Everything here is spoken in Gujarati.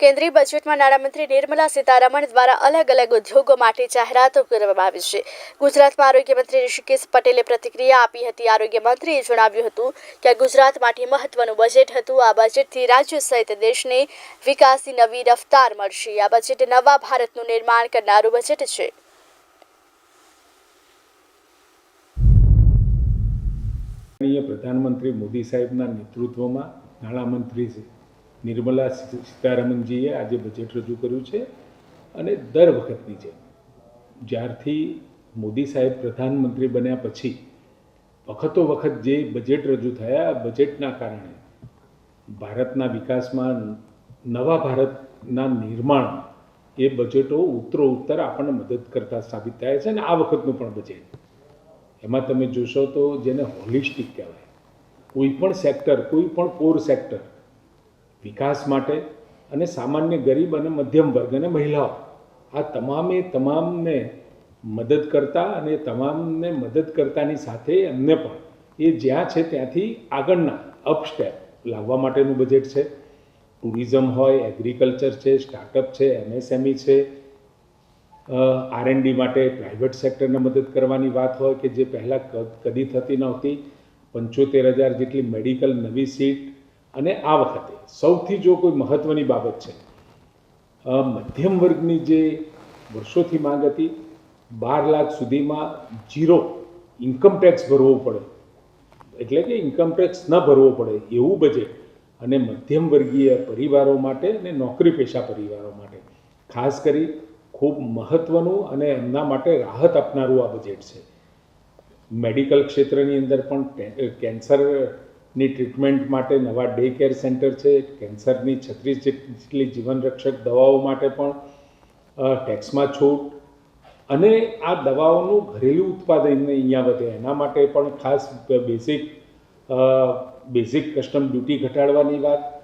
કેન્દ્રીય બજેટમાં નાણામંત્રી નિર્મલા સીતારમણ દ્વારા અલગ અલગ ઉદ્યોગો માટે જાહેરાતો કરવામાં આવી છે. ગુજરાતમાં આરોગ્ય મંત્રી ઋષિકેશ પટેલે પ્રતિક્રિયા આપી હતી. આરોગ્ય મંત્રીએ જણાવ્યું હતું કે ગુજરાત માટે મહત્વનું બજેટ હતું. આ બજેટથી રાજ્ય સહિત દેશને વિકાસની નવી રફતાર મળશે. આ બજેટ નવા ભારતનું નિર્માણ કરનારું બજેટ છે. પ્રધાનમંત્રી મોદી સાહેબના નેતૃત્વમાં નાણામંત્રી શ્રી નિર્મલા સીતારામનજીએ આજે બજેટ રજૂ કર્યું છે અને દર વખતની જેમ. જ્યારથી મોદી સાહેબ પ્રધાનમંત્રી બન્યા પછી વખતો વખત જે બજેટ રજૂ થયા બજેટના કારણે ભારતના વિકાસમાં નવા ભારતના નિર્માણ એ બજેટો ઉત્તરો ઉત્તર આપણને મદદ કરતા સાબિત થાય છે અને આ વખતનું પણ બજેટ એમાં તમે જોશો તો જેને હોલિસ્ટિક કહેવાય, કોઈ પણ સેક્ટર કોઈ પણ કોર સેક્ટર વિકાસ માટે અને સામાન્ય ગરીબ અને મધ્યમ વર્ગ અને મહિલાઓ. આ તમામે તમામને મદદ કરતા અને તમામને મદદ કરતાની સાથે એમને પણ એ જ્યાં છે ત્યાંથી આગળના અપસ્ટેપ લાવવા માટેનું બજેટ છે. ટુરિઝમ હોય એગ્રીકલ્ચર છે સ્ટાર્ટઅપ છે એમએસએમઈ છે. આરએનડી માટે પ્રાઇવેટ સેક્ટરને મદદ કરવાની વાત હોય કે જે પહેલાં કદી થતી નહોતી. પંચોતેર હજાર જેટલી મેડિકલ નવી સીટ અને આ વખતે સૌથી જો કોઈ મહત્ત્વની બાબત છે મધ્યમ વર્ગની જે વર્ષોથી માંગ હતી, બાર લાખ સુધીમાં જીરો ઇન્કમ ટેક્સ ભરવો પડે. એટલે કે ઇન્કમ ટેક્સ ન ભરવો પડે એવું બજેટ અને મધ્યમ વર્ગીય પરિવારો માટે અને નોકરી પેશા પરિવારો માટે. ખાસ કરી ખૂબ મહત્ત્વનું અને એમના માટે રાહત આપનારું આ બજેટ છે. મેડિકલ ક્ષેત્રની અંદર પણ કે- કેન્સરની ટ્રીટમેન્ટ માટે નવા ડે કેર સેન્ટર છે કેન્સરની છત્રીસ જેટલી જીવનરક્ષક દવાઓ માટે પણ ટેક્સમાં છૂટ. અને આ દવાઓનું ઘરેલું ઉત્પાદન અહીંયા વધે. એના માટે પણ ખાસ બેઝિક બેઝિક કસ્ટમ ડ્યુટી ઘટાડવાની વાત.